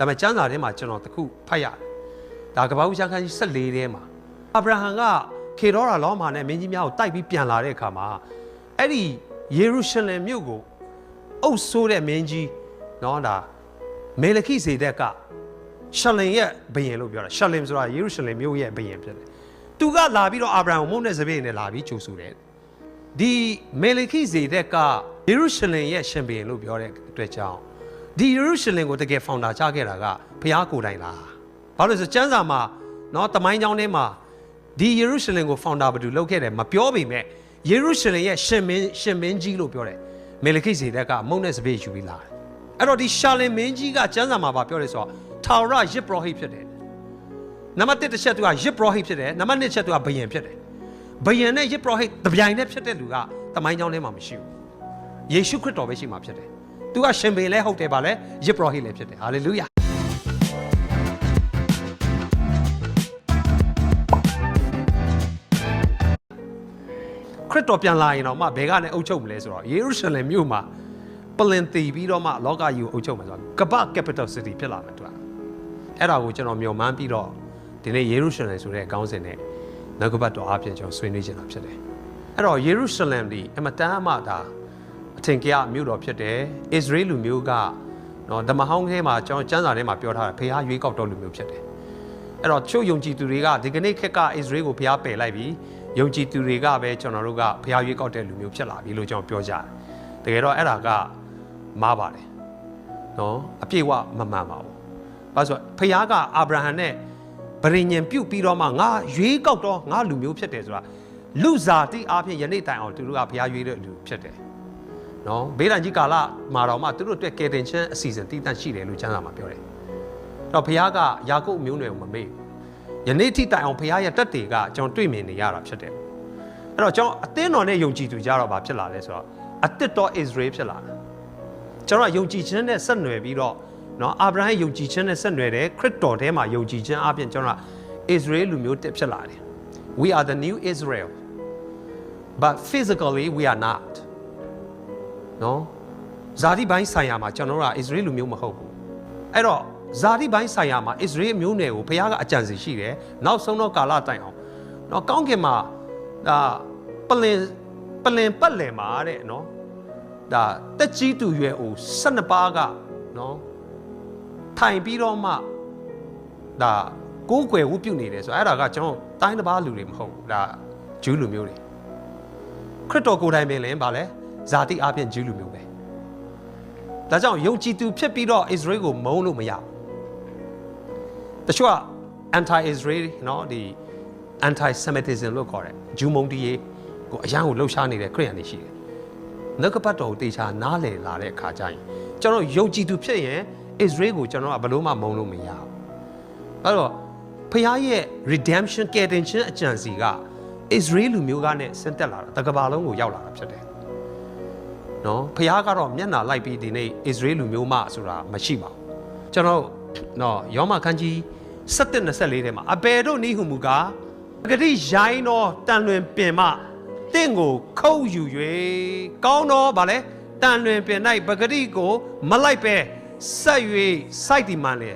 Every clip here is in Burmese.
ဒါပေမဲ့ကျမ်းစာထဲမှာကျွန်တော်တခုဖတ်ရတယ်ဒါကပ္ပဦးချမ်းခန်းကြီး14ထဲမှာအာဗြဟံကခေရောရာလောမာနဲ့မင်းကြီးများကိုတိုက်ပြီးပြန်လာတဲ့အခါမှာအဲ့ဒီယေရုရှလင်မြို့ကိုအုပ်ဆိုးတဲ့မင်းကြီးနော်ဒါမေလခိဇေဒက်ကရှလင်ရဲ့ဘုရင်လို့ပြောတာရှလင်ဆိုတာယေရုရှလင်မြို့ရဲ့ဘုရင်ဖြစ်တယ်သူကလာပြီးတော့အာဗြဟံကိုမုန်းတဲ့စပည့်နဲ့လာပြီးကြိုဆိုတယ်ဒီမေလခိဇေဒက်ကယေရုရှလင်ရဲ့ရှင်ဘုရင်လို့ပြောတဲ့အတွက်ကြောင့် ဒီယေရုရှလင်ကိုတကယ်ဖောင်ဒါချခဲ့တာကဘုရားကိုယ်တိုင်လားဘာလို့လဲဆိုကျမ်းစာမှာเนาะတမိုင်းကြောင်းထဲမှာဒီယေရုရှလင်ကိုဖောင်ဒါဘယ်သူလုပ်ခဲ့တယ်မပြောပေမဲ့ယေရုရှလင်ရဲ့ရှင်မင်းရှင်မင်းကြီးလို့ပြောတယ်မေလခိဇေဒက်ကမုန်းတဲ့စပည့်ယူပြီးလာတယ်အဲ့တော့ဒီရှာလင်မင်းကြီးကကျမ်းစာမှာပြောတယ်ဆိုတော့ထာဝရယစ်ပရောဟိတ်ဖြစ်တယ်နံပါတ်1တစ်ချက်သူကယစ်ပရောဟိတ်ဖြစ်တယ်နံပါတ်2ချက်သူကဘုရင်ဖြစ်တယ် ဘယံနဲ့ယစ်ပရောဟိတ်တပြိုင်နဲ့ဖြစ်တဲ့လူကတမိုင်းကြောင်းထဲမှာမရှိဘူးယေရှုခရစ်တော်ပဲရှိမှာဖြစ်တယ် သူကရှင်ဘင်လည်းဟုတ်တယ်ပါလေယစ်ပရောဟိတ်လည်းဖြစ်တယ်ဟာလေလုယာခရစ်တော်ပြန်လာရင်တော့မှဘယ်ကနေအုပ်ချုပ်မလဲဆိုတော့ယေရုရှလင်မြို့မှာပလင်တည်ပြီးတော့မှလောကကြီးကိုအုပ်ချုပ်မှာဆိုတော့ကပ္ပ capital city ဖြစ်လာမယ်သူကအဲ့ဒါကိုကျွန်တော်မျှော်မှန်းပြီးတော့ဒီနေ့ယေရုရှလင်ဆိုတဲ့ခေါင်းစဉ်နဲ့နောက်ကပတ်တော်အပြင်ကျွန်တော်ဆွေးနွေးချင်တာဖြစ်တယ်။အဲ့တော့ယေရုရှလင်ဒီအမတန်အမှဒါ အထင်ကြီးမြို့တော်ဖြစ်တယ်။အစ္စရေးလူမျိုးကနော်ဓမ္မဟောင်းထဲမှာကျွန်တော်ကျမ်းစာထဲမှာပြောထားတာဖခင်ရွေးကောက်တော်လူမျိုးဖြစ်တယ်။အဲ့တော့ချို့ယုံကြည်သူတွေကဒီကနေ့ခေတ်ကအစ္စရေးကိုဖခင်ပယ်လိုက်ပြီးယုံကြည်သူတွေကပဲကျွန်တော်တို့ကဖခင်ရွေးကောက်တဲ့လူမျိုးဖြစ်လာပြီလို့ကျွန်တော်ပြောကြတယ်။တကယ်တော့အဲ့ဒါကမားပါတယ်။နော်အပြည့်ဝမမှန်ပါဘူး။ဘာလို့ဆိုဖခင်ကအာဗြဟံနဲ့ဗရိညင်ပြုတ်ပြီးတော့မှငါရွေးကောက်တော့ငါလူမျိုးဖြစ်တယ်ဆိုတာလူစားတိအားဖြင့်ယနေ့တိုင်အောင်သူတို့ကဘုရားရွေးတဲ့လူဖြစ်တယ်။ နော်ဘေးဒဏ်ကြီးကာလမှာတော့မှသူတို့အတွက်ကယ်တင်ခြင်းအစီအစဉ်တည်တံ့ရှိတယ်လို့ကျမ်းစာမှာပြောတယ်။တော့ဘုရားကယာကုပ်မျိုးနွယ်ကိုမမေ့ဘူး။ယနေ့ထိတိုင်အောင်ဘုရားရဲ့တက်တွေကကျွန်တော်တွေ့မြင်နေရတာဖြစ်တယ်။အဲ့တော့ကျွန်တော်အသင်းတော်နဲ့ယုံကြည်သူကြတော့ဘာဖြစ်လာလဲဆိုတော့အသစ်တော်ဣသရေလဖြစ်လာတယ်။ကျွန်တော်ကယုံကြည်ခြင်းနဲ့ဆက်နွယ်ပြီးတော့နော်အာဗြဟံယုံကြည်ခြင်းနဲ့ဆက်နွယ်တယ်ခရစ်တော်ထဲမှာယုံကြည်ခြင်းအပြင်ကျွန်တော်က Israel လူမျိုးတစ်ဖြစ်လာတယ် We are the new Israel but physically we are not နော်ဇာတိပိုင်းဆိုင်ရာမှာကျွန်တော်တို့က Israel လူမျိုးမဟုတ်ဘူးအဲ့တော့ဇာတိပိုင်းဆိုင်ရာမှာ Israel မျိုးနယ်ကိုဘုရားကအကြံစီရှိတယ်နောက်ဆုံးတော့ကာလတိုင်အောင်နော်ကောင်းကင်မှာဒါပလင်ပလင်ပတ်လည်မှာတဲ့နော်ဒါတက်ကြီးသူရွယ်အို12ပါးကနော်ထိုင်ပြီးတော့မှဒါကိုးကွယ်ဝုပြုနေတယ်ဆိုတော့အဲ့ဒါကကျွန်တော်တိုင်းတစ်ပါးလူတွေမဟုတ်ဘူးဒါဂျူးလူမျိုးတွေခရစ်တော်ကိုယ်တိုင်ပင်လည်းဗာလဲ ဇာတိအပြင်ဂျူးလူမျိုးပဲဒါကြောင့်ယုံကြည်သူဖြစ်ပြီးတော့ Israel ကိုမုန်းလို့မရဘူးတချို့က anti Israel เนาะဒီ anti Semitism လို့ခေါ်တယ်ဂျူးမုန်းတီးရေးကိုအရန်ကိုလှုပ်ရှားနေတဲ့ခရစ်ယာန်တွေရှိတယ်နှုတ်ကပတ်တော်ကိုတေချာနားလည်လာတဲ့အခါကျရင်ကျွန်တော်ယုံကြည်သူဖြစ်ရင် Israel ကိုကျွန်တော်ကဘလို့မှမုန်းလို့မရဘူးအဲ့တော့ဖခင်ရဲ့ redemption ကယ်တင်ခြင်းအကြံစီက Israel လူမျိုးကနဲ့ဆင်းသက်လာတာတကဘာလုံးကိုရောက်လာတာဖြစ်တယ် နော်ဖခင်ကတော့မျက်နှာလိုက်ပြီးဒီနေ့ Israel လူမျိုးမှဆိုတာမရှိပါဘူးကျွန်တော်နော်ယောမခန်းကြီး7 24ထဲမှာအဘယ်တို့နိဟုမူကားဂတိရိုင်းတော့တန်လွင်ပင်မှတင့်ကိုခုတ်ယူ၍ကောင်းတော့ဗာလဲတန်လွင်ပင်၌ပဂတိကိုမလိုက်ပဲဆက်၍စိုက်ဒီမှန်လေ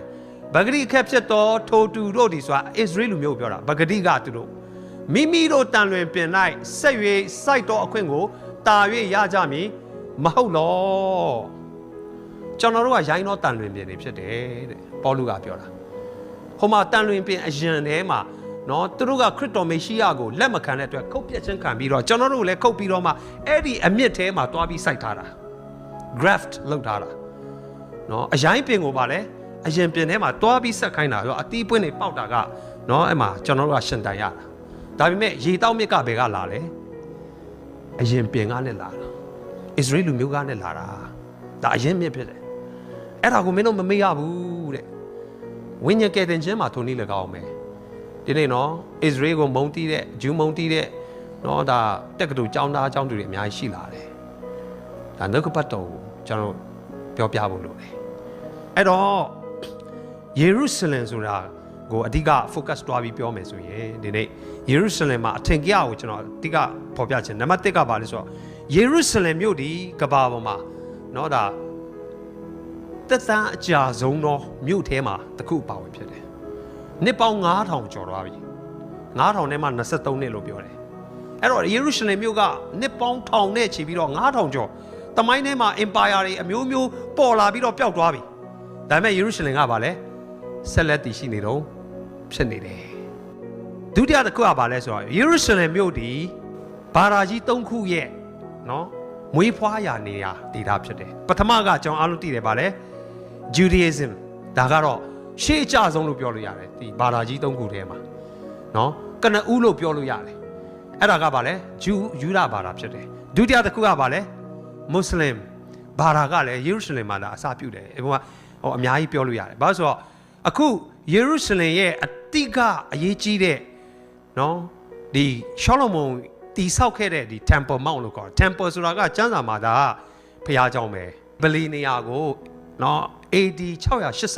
ဗဂတိအခက်ဖြစ်တော်ထိုတူတို့ဒီဆိုတာဣသရေလလူမျိုးကိုပြောတာဗဂတိကသူတို့မိမိတို့တန်လွင်ပင်၌ဆက်၍စိုက်တော်အခွင့်ကိုတာ၍ရကြမည် မဟုတ်လောကျွန်တော်တို့ကရိုင်းတော့တန်လွင်ပင်တွေဖြစ်တယ်တဲ့ပေါလုကပြောတာဟိုမှာတန်လွင်ပင်အရင်ထဲမှာနော်သူတို့ကခရစ်တော်မေရှိယကိုလက်မခံတဲ့အတွက်ခုတ်ပြက်ခြင်းခံပြီးတော့ကျွန်တော်တို့လည်းခုတ်ပြီးတော့မှအဲ့ဒီအမြင့်ထဲမှာတွားပြီးစိုက်ထားတာ graft လုပ်ထားတာနော်အရင်ပင်ကိုပါလဲအရင်ပင်ထဲမှာတွားပြီးဆက်ခိုင်းတာရောအတီးပွင့်တွေပေါက်တာကနော်အဲ့မှာကျွန်တော်တို့ကရှင်တိုင်ရတာဒါပေမဲ့ရေတောက်မြစ်ကဘယ်ကလာလဲအရင်ပင်ကနဲ့လာတာ ဣသရေလလူမျိုးကနဲ့လာတာဒါအရင်မြစ်ဖြစ်တယ်အဲ့ဒါကိုမင်းတို့မမေ့ရဘူးတဲ့ဝိညာဉ်ကယ်တင်ခြင်းမှာထုံနည်း၎င်းမယ်ဒီနေ့နော်ဣသရေလကိုမုံတီးတဲ့ဂျူးမုံတီးတဲ့နော်ဒါတက်ကတူចောင်းသားចောင်းသူတွေအများကြီးရှိလာတယ်ဒါနှုတ်ကပတ်တော်ကိုကျွန်တော်ပြောပြဖို့လိုတယ်အဲ့တော့ယေရုရှလင်ဆိုတာကိုအဓိက focus တွားပြီးပြောမယ်ဆိုရင်ဒီနေ့ယေရုရှလင်မှာအထင်ကြီးကိုကျွန်တော်အဓိကဖော်ပြခြင်းနံပါတ်1ကဘာလဲဆိုတော့ ယေရုရှလင်မြို့ဒီကဘာပေါ်မှာเนาะဒါ သက်တမ်းအကြာဆုံးသောမြို့ထဲမှာတစ်ခုပါဝင်ဖြစ်တယ်နှစ်ပေါင်း9000ကျော်သွားပြီ9000နဲ့မှ23နှစ်လို့ပြောတယ်အဲ့တော့ယေရုရှလင်မြို့ကနှစ်ပေါင်းထောင်နဲ့ချီပြီးတော့9000ကျော်တမိုင်းထဲမှာ empire တွေအမျိုးမျိုးပေါ်လာပြီးတော့ပျောက်သွားပြီဒါပေမဲ့ယေရုရှလင်ကဘာလဲဆက်လက်တည်ရှိနေတော့ဖြစ်နေတယ်ဒုတိယတစ်ခုကဘာလဲဆိုတော့ယေရုရှလင်မြို့ဒီဘာသာကြီး၃ခုရဲ့ နော်မွေးဖွားရာနေရာဒေသဖြစ်တယ်ပထမကကျွန်တော်အားလုံးသိတယ်ဗာလဲ Judaism ဒါကတော့ရှေးအကျဆုံးလို့ပြောလို့ရတယ်ဒီဘာသာကြီး၃ခုထဲမှာနော်ကနဦးလို့ပြောလို့ရတယ်အဲ့ဒါကဗာလဲဂျူးယူဒဘာသာဖြစ်တယ်ဒုတိယတစ်ခုကဗာလဲမွတ်စလင်ဘာသာကလည်းယေရုရှလင်မှာလာအစပြုတယ်ဟိုကဟိုအများကြီးပြောလို့ရတယ်ဘာလို့ဆိုတော့အခုယေရုရှလင်ရဲ့အတိကအရေးကြီးတဲ့နော်ဒီရှောလမုန် တီဆောက်ခဲ့တဲ့ဒီ temple mount လို့ခေါ်တယ် temple ဆိုတာကကျမ်းစာမှာဒါဖျားเจ้าပဲဗလီနေရာကိုနော် AD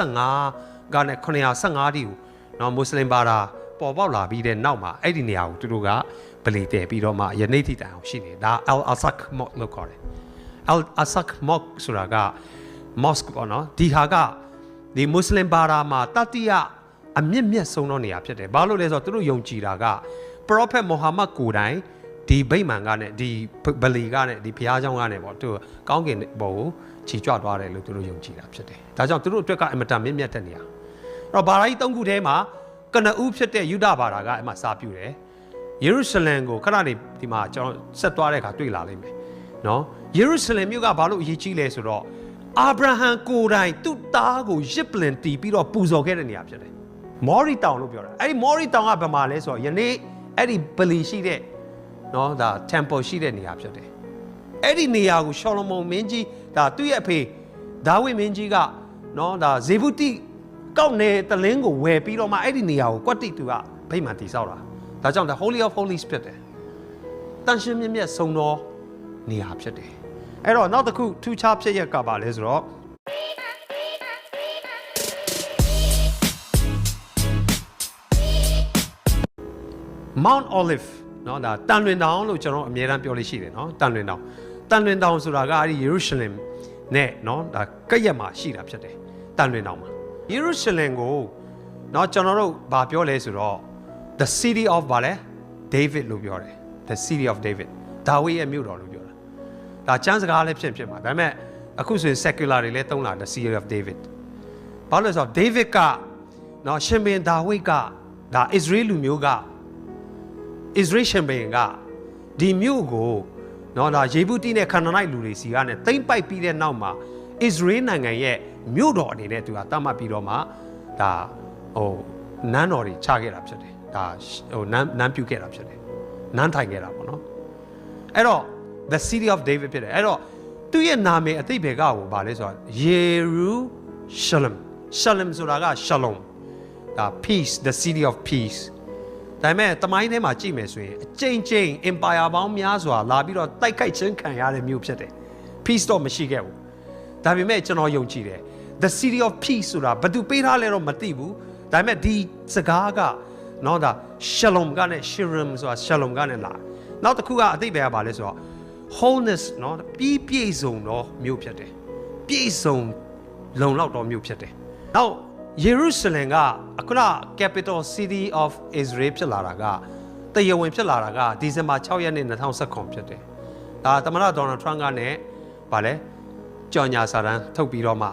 685ကနေ915တိကိုနော်မွတ်စလင်ဘာသာပေါ်ပေါက်လာပြီးတဲ့နောက်မှာအဲ့ဒီနေရာကိုသူတို့ကဗလီတည်ပြီးတော့မှယနေ့ထိတိုင်အောင်ရှိနေဒါ Al Asak Mosque လို့ခေါ်တယ် Al Asak Mosque ဆိုတာက mosque ပေါ့နော်ဒီဟာကဒီမွတ်စလင်ဘာသာမှာတတိယအမြင့်မြတ်ဆုံးသောနေရာဖြစ်တယ်ဘာလို့လဲဆိုတော့သူတို့ယုံကြည်တာက prophet Muhammad ကိုယ်တိုင် ဒီဗိမာန်ကနဲ့ဒီဗလီကနဲ့ဒီဘုရားကျောင်းကနဲ့ပေါ့သူကောင်းကင်ဘောကိုခြေကြွသွားတယ်လို့သူတို့ယုံကြည်တာဖြစ်တယ်ဒါကြောင့်သူတို့အတွက်ကအင်မတန်မြင့်မြတ်တဲ့နေရာအဲ့တော့ဘာသာကြီး၃ခုထဲမှာကနဦးဖြစ်တဲ့ယူဒဘာသာကအဲ့မှာစာပြုတယ်ယေရုရှလင်ကိုခဏနေဒီမှာကျွန်တော်ဆက်သွားတဲ့အခါတွေ့လာလိမ့်မယ်နော်ယေရုရှလင်မြို့ကဘာလို့အရေးကြီးလဲဆိုတော့အာဗြဟံကိုယ်တိုင်သူ့သားကိုရစ်ပလင်တီးပြီးတော့ပူဇော်ခဲ့တဲ့နေရာဖြစ်တယ်မော်ရီတောင်လို့ပြောတာအဲ့ဒီမော်ရီတောင်ကဘယ်မှာလဲဆိုတော့ယနေ့အဲ့ဒီဗလီရှိတဲ့ နော်ဒါ temple ရှိတဲ့နေရာဖြစ်တယ်အဲ့ဒီနေရာကိုရှောလမုန်မင်းကြီးဒါသူ့ရဲ့အဖေဒါဝိမင်းကြီးကနော်ဒါဇေဗုတိကောက်နေတလင်းကိုဝယ်ပြီးတော့မှအဲ့ဒီနေရာကိုကွက်တိသူကဗိမာန်တည်ဆောက်တာဒါကြောင့် the holy of holies ဖြစ်တယ်တန်ရှင်းမြတ်မြတ်ဆုံးသောနေရာဖြစ်တယ်အဲ့တော့နောက်တစ်ခုထူးခြားဖြစ်ရကပါလဲဆိုတော့ Mount Olive เนาะဒါတန်လွင်တောင်လို့ကျွန်တော်အမြဲတမ်းပြောလို့ရှိတယ်เนาะတန်လွင်တောင်တန်လွင်တောင်ဆိုတာကအဲဒီ Jerusalem နဲ့เนาะဒါကပ်ရက်မှာရှိတာဖြစ်တယ်တန်လွင်တောင်မှာ Jerusalem ကိုเนาะကျွန်တော်တို့ဗာပြောလဲဆိုတော့ the city of ဗာလဲ David လို့ပြောတယ် the city of David ဒါဝိရဲ့မြို့တော်လို့ပြောတာဒါကျမ်းစကားလည်းဖြစ်ဖြစ်မှာဒါပေမဲ့အခုဆိုရင် secular တွေလည်းသုံးလာ the city of David ဘာလို့လဲဆိုတော့ David ကเนาะရှင်ဘင်ဒါဝိကဒါ Israel လူမျိုးက ဣသရေရှင်ဘုရင်ကဒီမြို့ကိုနော်ဒါယေဗုတိနဲ့ခန္နာနိုင်လူတွေစီကနေတိမ့်ပိုက်ပြီးတဲ့နောက်မှာဣသရေနိုင်ငံရဲ့မြို့တော်အနေနဲ့သူကတတ်မှတ်ပြီးတော့မှဒါဟိုနန်းတော်တွေချခဲ့တာဖြစ်တယ်ဒါဟိုနန်းနန်းပြုခဲ့တာဖြစ်တယ်နန်းထိုင်ခဲ့တာပေါ့နော်အဲ့တော့ the city of david ဖြစ်တယ်အဲ့တော့သူ့ရဲ့နာမည်အသိဘယ်ကကိုဗာလဲဆိုတော့ Jerusalem Shalom ဆိုတာက Shalom ဒါ peace the city of peace ဒါပေမဲ့တမိုင်းထဲမှာကြည့်မယ်ဆိုရင်အကျိန်ကျိန် empire ပေါင်းများစွာလာပြီးတော့တိုက်ခိုက်ခြင်းခံရတဲ့မြို့ဖြစ်တယ် peace တော့မရှိခဲ့ဘူးဒါပေမဲ့ကျွန်တော်ယုံကြည်တယ် the city of peace ဆိုတာဘယ်သူပေးထားလဲတော့မသိဘူးဒါပေမဲ့ဒီစကားကနော်ဒါ shalom ကနဲ့ shirim ဆိုတာ shalom ကနဲ့လာနောက်တစ်ခုကအသိပဲကပါလဲဆိုတော့ wholeness နော်ပြီးပြည့်စုံတော့မြို့ဖြစ်တယ်ပြည့်စုံလုံလောက်တော့မြို့ဖြစ်တယ်နောက် ယေရုရှလင်ကအခုန capital city of Israel ဖြစ်လာတာကတရားဝင်ဖြစ်လာတာကဒီဇင်ဘာ6ရက်နေ့2019ဖြစ်တယ်။ဒါသမ္မတဒေါ်နယ်ထရန့်ကလည်းဗာလဲကြော်ညာစာတမ်းထုတ်ပြီးတော့မှ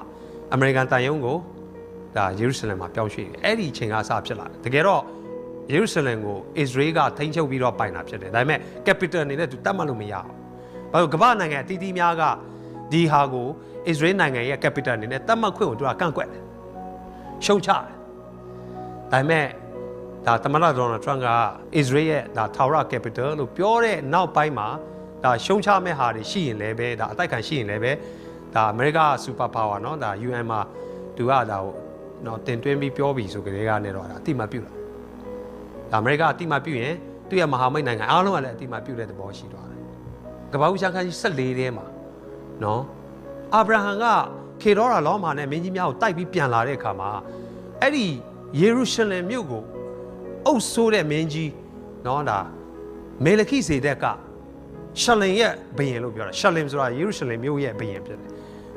အမေရိကန်တန်ယုံကိုဒါယေရုရှလင်မှာပြောင်းရွှေ့တယ်။အဲ့ဒီအချိန်ကစဖြစ်လာတယ်။တကယ်တော့ယေရုရှလင်ကို Israel ကထိန်းချုပ်ပြီးတော့ပိုင်တာဖြစ်တယ်။ဒါပေမဲ့ capital အနေနဲ့သူတတ်မှတ်လို့မရဘူး။ဘာလို့ကမ္ဘာနိုင်ငံအတီးတီးများကဒီဟာကို Israel နိုင်ငံရဲ့ capital အနေနဲ့တတ်မှတ်ခွင့်ကိုသူကကန့်ကွက်တယ် ရှုံချတယ်ဒါပေမဲ့ဒါသမ္မတဒေါ်နယ်ထရန့်က Israel ရဲ့ဒါ Tower Capital လို့ပြောတဲ့နောက်ပိုင်းမှာဒါရှုံချမဲ့ဟာတွေရှိရင်လည်းပဲဒါအတိုက်ခံရှိရင်လည်းပဲဒါအမေရိကစူပါပါဝါเนาะဒါ UN မှာသူကဒါဟိုเนาะတင်သွင်းပြီးပြောပြီးဆိုကြတဲ့ကနေတော့ဒါအတိမပြုတ်လာဒါအမေရိကအတိမပြုတ်ရင်သူ့ရဲ့မဟာမိတ်နိုင်ငံအားလုံးကလည်းအတိမပြုတ်တဲ့သဘောရှိသွားတယ်ကမ္ဘာဦးချမ်းခန်းကြီး14ထဲမှာเนาะအာဗြဟံက ခေရောရာလောမာနဲ့မင်းကြီးများကိုတိုက်ပြီးပြန်လာတဲ့အခါမှာအဲ့ဒီယေရုရှလင်မြို့ကိုအုပ်ဆိုးတဲ့မင်းကြီးနော်ဒါမေလခိစေဒက်ကရှလင်ရဲ့ဘုရင်လို့ပြောတာရှလင်ဆိုတာယေရုရှလင်မြို့ရဲ့ဘုရင်ဖြစ်တယ်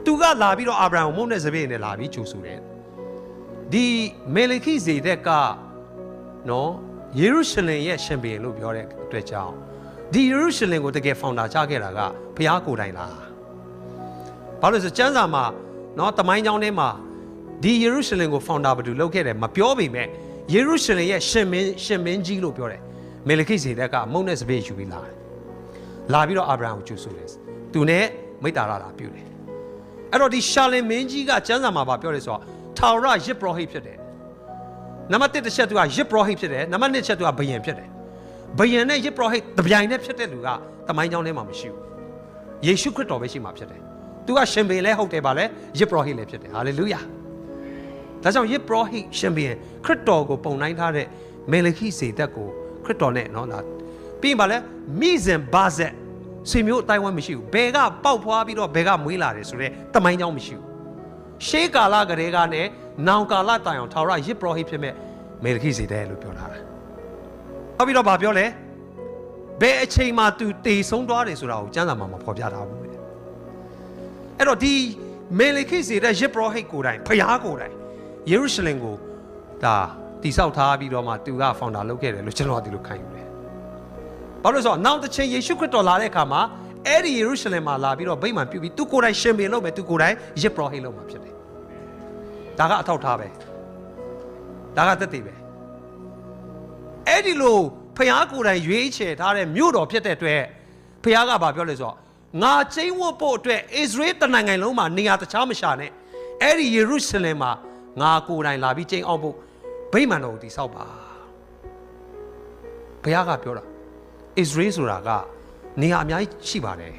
သူကလာပြီးတော့အာဗြဟံမုန်နဲ့စပည့်နဲ့လာပြီးကြိုဆိုတယ်ဒီမေလခိစေဒက်ကနော်ယေရုရှလင်ရဲ့ရှင်ဘုရင်လို့ပြောတဲ့အတွက်ကြောင့်ဒီယေရုရှလင်ကိုတကယ်ဖောင်တာချခဲ့တာကဘုရားကိုယ်တိုင်လားဘာလို့လဲဆိုစံစာမှာ နော်တမိုင်းကြောင်းထဲမှာဒီယေရုရှလင်ကိုဖောင်ဒါဘယ်သူလုပ်ခဲ့တယ်မပြောပေမဲ့ယေရုရှလင်ရဲ့ရှင်မင်းရှင်မင်းကြီးလို့ပြောတယ်မေလခိဇေဒက်ကမုန်းတဲ့စပည့်ယူပြီးလာတယ်လာပြီးတော့အာဗြဟံကိုကြိုဆိုတယ်သူနဲ့မိတ္တာရလာပြုတယ်အဲ့တော့ဒီရှာလင်မင်းကြီးကကျမ်းစာမှာဗာပြောတယ်ဆိုတော့ထာဝရယစ်ပရောဟိတ်ဖြစ်တယ်နံပါတ်1တစ်ချက်သူကယစ်ပရောဟိတ်ဖြစ်တယ်နံပါတ်2ချက်သူကဘယင်ဖြစ်တယ်ဘယင်နဲ့ယစ်ပရောဟိတ်တပြိုင်တည်းဖြစ်တဲ့လူကတမိုင်းကြောင်းထဲမှာမရှိဘူးယေရှုခရစ်တော်ပဲရှိမှာဖြစ်တယ် သူကရှင်ဘင်လည်းဟုတ်တယ်ဗာလဲယစ်ပရောဟိတ်လည်းဖြစ်တယ်ဟာလေလုယာဒါကြောင့်ယစ်ပရောဟိတ်ရှင်ဘင်ခရစ်တော်ကိုပုံနိုင်ထားတဲ့မေလခိစေသက်ကိုခရစ်တော်နဲ့နော်ဒါပြီးရင်ဗာလဲမိဇင်ဘာဇက်ဆွေမျိုးအတိုင်းဝမ်းမရှိဘူးဘယ်ကပေါက်ဖွားပြီးတော့ဘယ်ကမွေးလာတယ်ဆိုတော့တမိုင်းကြောင်းမရှိဘူးရှေးကာလကလေးကနဲ့နောင်ကာလတိုင်အောင်ထာဝရယစ်ပရောဟိတ်ဖြစ်မဲ့မေလခိစေတဲ့လို့ပြောထားတာ။နောက်ပြီးတော့ဗာပြောလဲဘယ်အချိန်မှ तू တေဆုံးသွားတယ်ဆိုတာကိုကျမ်းစာမှာမဖော်ပြထားဘူးတဲ့။ အဲ့တော့ဒီမေလခိစေတဲ့ယစ်ပရောဟိတ်ကိုယ်တိုင်ဖျားကိုယ်တိုင်ယေရုရှလင်ကိုဒါတိဆောက်ထားပြီးတော့မှ तू ကဖောင်ဒါလုပ်ခဲ့တယ်လို့ကျွန်တော်ကဒီလိုခံယူတယ်။ဘာလို့လဲဆိုတော့နောက်တစ်ချိန်ယေရှုခရစ်တော်လာတဲ့အခါမှာအဲ့ဒီယေရုရှလင်မှာလာပြီးတော့ဗိမာန်ပြုပြီးသူကိုယ်တိုင်ရှင်ဘင်လုပ်မယ်သူကိုယ်တိုင်ယစ်ပရောဟိတ်လုပ်မှာဖြစ်တယ်။ဒါကအထောက်ထားပဲ။ဒါကသက်သေပဲ။အဲ့ဒီလိုဖျားကိုယ်တိုင်ရွေးချယ်ထားတဲ့မြို့တော်ဖြစ်တဲ့အတွက်ဖျားကဘာပြောလဲဆိုတော့ ငါကျင်းဝတ်ဖို့အတွက်ဣသရေလတနိုင်ငံလုံးမှာနေရာတခြားမရှာနဲ့အဲ့ဒီယေရုရှလင်မှာငါကိုယ်တိုင်လာပြီးကျင်းအောင်ဖို့ဗိမာန်တော်ကိုတည်ဆောက်ပါဘုရားကပြောတာဣသရေလဆိုတာကနေရာအများကြီးရှိပါတယ်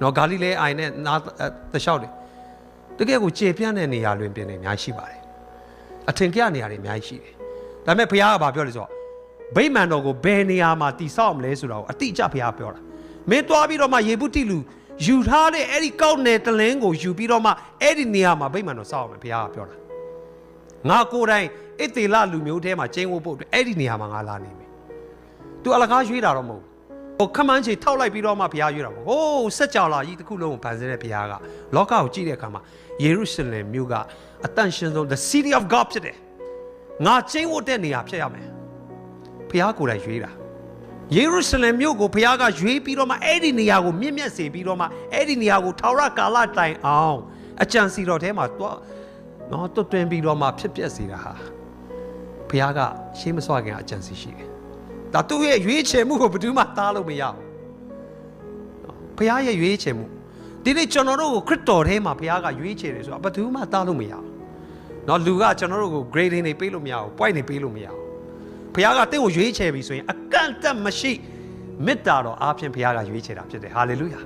နော်ဂါလိလဲအိုင်နဲ့နာတလျှောက်တယ်တကယ်ကိုကျေပြန့်တဲ့နေရာလွင်ပြင်နေအများကြီးရှိပါတယ်အထင်ကြီးနေရာတွေအများကြီးရှိတယ်ဒါပေမဲ့ဘုရားကဘာပြောလဲဆိုတော့ဗိမာန်တော်ကိုဘယ်နေရာမှာတည်ဆောက်မလဲဆိုတာကိုအတိအကျဘုရားပြောတာ မင်းသွားပြီးတော့မှယေဘုတိလူယူထားတဲ့အဲ့ဒီကောက်နယ်တလင်းကိုယူပြီးတော့မှအဲ့ဒီနေရာမှာဗိမာန်တော်ဆောက်အောင်ဘုရားကပြောတာငါကိုယ်တိုင်အစ်တေလလူမျိုးထဲမှာကျင်းဝတ်ဖို့အတွက်အဲ့ဒီနေရာမှာငါလာနေမယ်။ तू အလကားရွေးတာတော့မဟုတ်ဘူး။ဟိုခမန်းချေထောက်လိုက်ပြီးတော့မှဘုရားရွေးတာပေါ့။ဟိုးစက်ကြောလာကြီးတစ်ခုလုံးကိုဖန်ဆင်းတဲ့ဘုရားကလောကကိုကြည့်တဲ့အခါမှာယေရုရှလင်မြို့ကအတန်ရှင်ဆုံး the city of God ဖြစ်တယ်။ငါကျင်းဝတ်တဲ့နေရာဖြစ်ရမယ်။ဘုရားကိုယ်တိုင်ရွေးတာ။ ယေရုရှလင်မြို့ကိုဘုရားကရွေးပြီးတော့မှအဲ့ဒီနေရာကိုမြင့်မြတ်စေပြီးတော့မှအဲ့ဒီနေရာကိုထာဝရကာလတိုင်အောင်အကြံစီတော်ထဲမှာတော့နော်တွတ်တွင်ပြီးတော့မှဖြစ်ပျက်စေတာဟာဘုရားကရှေးမစွာခင်အကြံစီရှိတယ်။ဒါသူ့ရဲ့ရွေးချယ်မှုကိုဘယ်သူမှတားလို့မရဘူး။ဘုရားရဲ့ရွေးချယ်မှုဒီနေ့ကျွန်တော်တို့ကိုခရစ်တော်ထဲမှာဘုရားကရွေးချယ်တယ်ဆိုတာဘယ်သူမှတားလို့မရဘူး။နော်လူကကျွန်တော်တို့ကို grading တွေပေးလို့မရဘူး။ point တွေပေးလို့မရဘူး။ ဘုရားကတင့်ကိုရွေးချယ်ပြီဆိုရင်အကန့်အသတ်မရှိမေတ္တာတော်အားဖြင့်ဘုရားကရွေးချယ်တာဖြစ်တယ်။ဟာလေလုယာ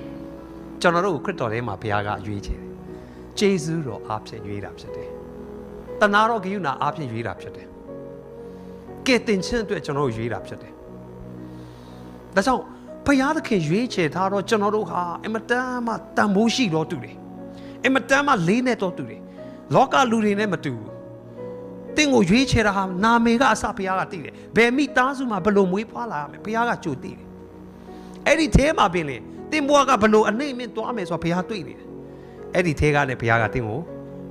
။ကျွန်တော်တို့ကိုခရစ်တော်ထဲမှာဘုရားကရွေးချယ်တယ်။ဂျေဇုတော်အားဖြင့်ရွေးတာဖြစ်တယ်။တနာတော်ဂိယူနာအားဖြင့်ရွေးတာဖြစ်တယ်။ကဲတင်ချင်းအတွက်ကျွန်တော်တို့ရွေးတာဖြစ်တယ်။ဒါကြောင့်ဘုရားသခင်ရွေးချယ်ထားတော့ကျွန်တော်တို့ဟာအင်မတန်မှတန်ဖိုးရှိတော်သူတွေ။အင်မတန်မှလေးနဲ့တော်သူတွေ။လောကလူတွေနဲ့မတူဘူး။ တင့်ကိုရွေးချယ်တာဟာနာမည်ကအစဘုရားကသိတယ်။ဘယ်မိသားစုမှာဘယ်လိုမွေးဖွားလာရမလဲဘုရားကကြိုသိတယ်။အဲ့ဒီအဲမှာပင်လေတင်ဘွားကဘယ်လိုအနှိမ့်အမြင့်သွားမယ်ဆိုတာဘုရားတွေ့နေတယ်။အဲ့ဒီအဲကလည်းဘုရားကတင့်ကို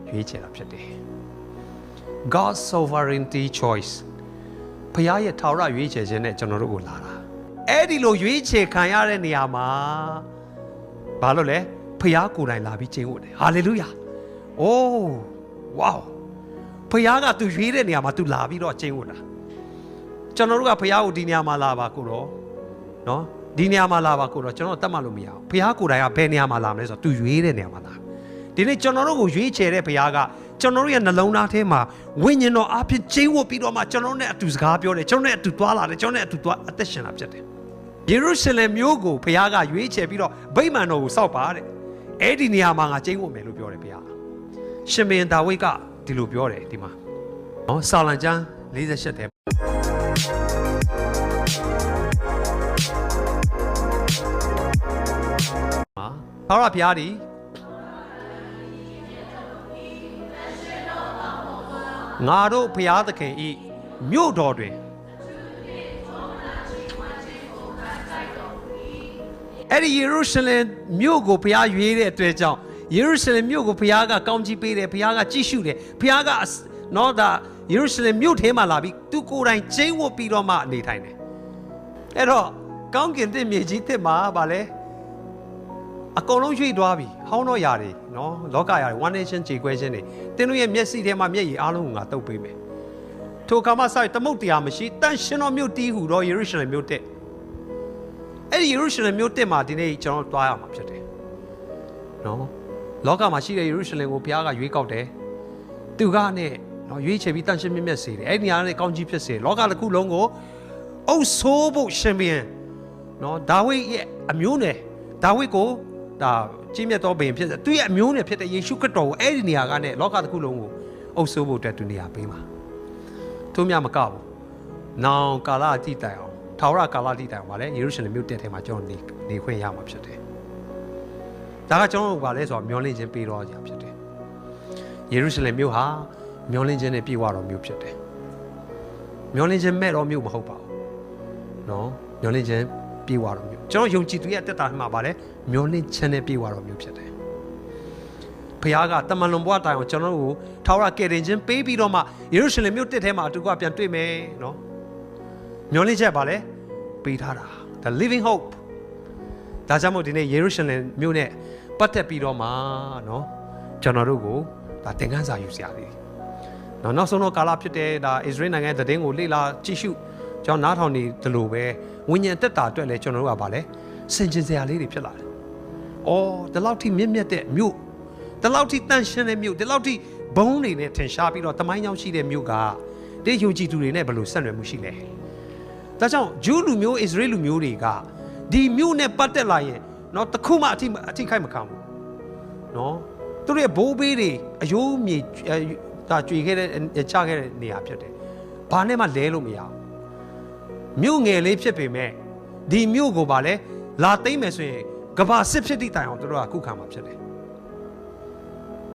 ရွေးချယ်တာဖြစ်တယ်။ God's sovereignty choice ဘုရားရဲ့ထာဝရရွေးချယ်ခြင်းနဲ့ကျွန်တော်တို့ကိုလာတာအဲ့ဒီလိုရွေးချယ်ခံရတဲ့နေရာမှာဘာလို့လဲဘုရားကိုယ်တိုင်လာပြီးကျင့်ဝတ်တယ်ဟာလေလုယာအိုးဝေါ ဘုရားကသူရွေးတဲ့နေရာမှာသူလာပြီးတော့ကျင့်ဝတ်တာကျွန်တော်တို့ကဘုရားကိုဒီနေရာမှာလာပါကိုတော့နော်ဒီနေရာမှာလာပါကိုတော့ကျွန်တော်တတ်မှတ်လို့မရဘူးဘုရားကိုယ်တိုင်ကဘယ်နေရာမှာလာမလဲဆိုတော့သူရွေးတဲ့နေရာမှာလာဒီနေ့ကျွန်တော်တို့ကိုရွေးချယ်တဲ့ဘုရားကကျွန်တော်တို့ရဲ့နှလုံးသားထဲမှာဝိညာဉ်တော်အဖြစ်ကျင်းဝတ်ပြီးတော့မှကျွန်တော်တို့နဲ့အတူစကားပြောတယ်ကျွန်တော်နဲ့အတူသွားလာတယ်ကျွန်တော်နဲ့အတူသွားအသက်ရှင်တာဖြစ်တယ်ယေရုရှလင်မြို့ကိုဘုရားကရွေးချယ်ပြီးတော့ဗိမာန်တော်ကိုစောက်ပါတဲ့အဲ့ဒီနေရာမှာငါကျင်းဝတ်မယ်လို့ပြောတယ်ဘုရားရှင်မင်းဒါဝိဒ်က ဒီလိုပြောတယ်ဒီမှာနော်စာလံကျမ်း48တဲ့ဟာဘာရဘုရားဒီငါတို့ဘုရားသခင်ဤမြို့တော်တွင်အဲ့ဒီယေရုရှလင်မြို့ကိုဘုရားရွေးတဲ့အတွက်ကြောင့် ယေရုရှလင်မြို့ကိုဘုရားကကောင်းချီးပေးတယ်ဘုရားကကြည့်ရှုတယ်ဘုရားကအစနော်ဒါယေရုရှလင်မြို့ထဲမှာလာပြီးသူကိုယ်တိုင်ကျင်းဝတ်ပြီးတော့မှနေထိုင်တယ်အဲ့တော့ကောင်းကင်တဲ့မြေကြီးတစ်မှာဗာလဲအကုန်လုံးရွှေ့သွားပြီဟောင်းတော့ຢာတွေနော်လောကຢာတွေ one nation ခြေခွဲခြင်းတွေတင်းတို့ရဲ့မျက်စိထဲမှာမျက်ရည်အားလုံးကိုငါတုပ်ပေးမယ်ထိုအခါမှစပြီးသမုတ်တရားမရှိတန်ရှင်တော်မြို့တီးဟူတော့ယေရုရှလင်မြို့တစ်အဲ့ဒီယေရုရှလင်မြို့တစ်မှာဒီနေ့ကျွန်တော်တွားရမှာဖြစ်တယ်နော် လောကမှာရှိတဲ့ယေရုရှလင်ကိုဘုရားကရွေးကောက်တယ်သူကနဲ့နော်ရွေးချယ်ပြီးတန်ရှင်မြတ်မြတ်စေတယ်အဲ့ဒီနေရာနဲ့ကောင်းကြီးဖြစ်စေတယ်လောကတစ်ခုလုံးကိုအုပ်ဆိုးဖို့ရှင်ဘုရင်နော်ဒါဝိဒ်ရဲ့အမျိုးနယ်ဒါဝိဒ်ကိုဒါကြီးမြတ်သောဘုရင်ဖြစ်တယ်သူရဲ့အမျိုးနယ်ဖြစ်တဲ့ယေရှုခရစ်တော်ကိုအဲ့ဒီနေရာကနဲ့လောကတစ်ခုလုံးကိုအုပ်ဆိုးဖို့အတွက်သူနေရာပေးမှာသူများမကဘူးနောင်ကာလအတိတိုင်အောင်ထာဝရကာလအတိတိုင်အောင်ဗာလဲယေရုရှလင်မြို့တက်ထဲမှာကျွန်တော်နေနေခွင့်ရမှာဖြစ်တယ် ဒါကကျွန်တော်တို့ဗာလဲဆိုတော့မျောလင့်ခြင်းပေးတော့ကြဖြစ်တယ်ယေရုရှလင်မြို့ဟာမျောလင့်ခြင်းနဲ့ပြည့်ဝတော်မြို့ဖြစ်တယ်မျောလင့်ခြင်းမဲ့တော်မြို့မဟုတ်ပါဘူးနော်မျောလင့်ခြင်းပြည့်ဝတော်မြို့ကျွန်တော်ယုံကြည်သူရဲ့အသက်တာမှာဗာလဲမျောလင့်ခြင်းနဲ့ပြည့်ဝတော်မြို့ဖြစ်တယ်ဖခင်ကတမန်လွန်ဘွားတိုင်အောင်ကျွန်တော်တို့ကိုထာဝရကယ်တင်ခြင်းပေးပြီးတော့မှယေရုရှလင်မြို့တစ်ထဲမှာအတူကပြန်တွေ့မယ်နော်မျောလင့်ချက်ဗာလဲပေးထားတာ the living hope ဒါကြောင့်မို့ဒီနေ့ယေရုရှလင်မြို့နဲ့ ပတ်သက်ပြီးတော့မှเนาะကျွန်တော်တို့ကိုဒါသင်ခန်းစာယူစရာလေးเนาะနောက်ဆုံးတော့ကာလဖြစ်တဲ့ဒါဣသရေလနိုင်ငံသတင်းကိုလေ့လာကြည့်ရှုကျွန်တော်နားထောင်နေသလိုပဲဝိညာဉ်တက်တာအတွက်လည်းကျွန်တော်တို့ကဗာလဲစင်ကျင်စရာလေးတွေဖြစ်လာတယ်။အော်ဒီလောက်ထိမြင့်မြတ်တဲ့မြို့ဒီလောက်ထိတန့်ရှင်းတဲ့မြို့ဒီလောက်ထိဘုံတွေနဲ့ထင်ရှားပြီးတော့တမိုင်းကြောင်ရှိတဲ့မြို့ကဒီယုံကြည်သူတွေနဲ့ဘယ်လိုဆက်နွယ်မှုရှိလဲ။ဒါကြောင့်ဂျူးလူမျိုးဣသရေလလူမျိုးတွေကဒီမြို့နဲ့ပတ်သက်လာရင် တော့တခုမှအထိအထိခိုက်မခံဘူး။နော်သူတို့ရဲ့ဘိုးဘေးတွေအယိုးမြေအဲဒါကြွေခဲ့တဲ့ချခဲ့တဲ့နေရာဖြစ်တယ်။ဘာနဲ့မှလဲလို့မရဘူး။မြို့ငယ်လေးဖြစ်ပေမဲ့ဒီမြို့ကိုပါလဲလာသိမ့်မယ်ဆိုရင်ကဘာစစ်ဖြစ်သည့်တိုင်အောင်သူတို့ကခုခံမှာဖြစ်တယ်။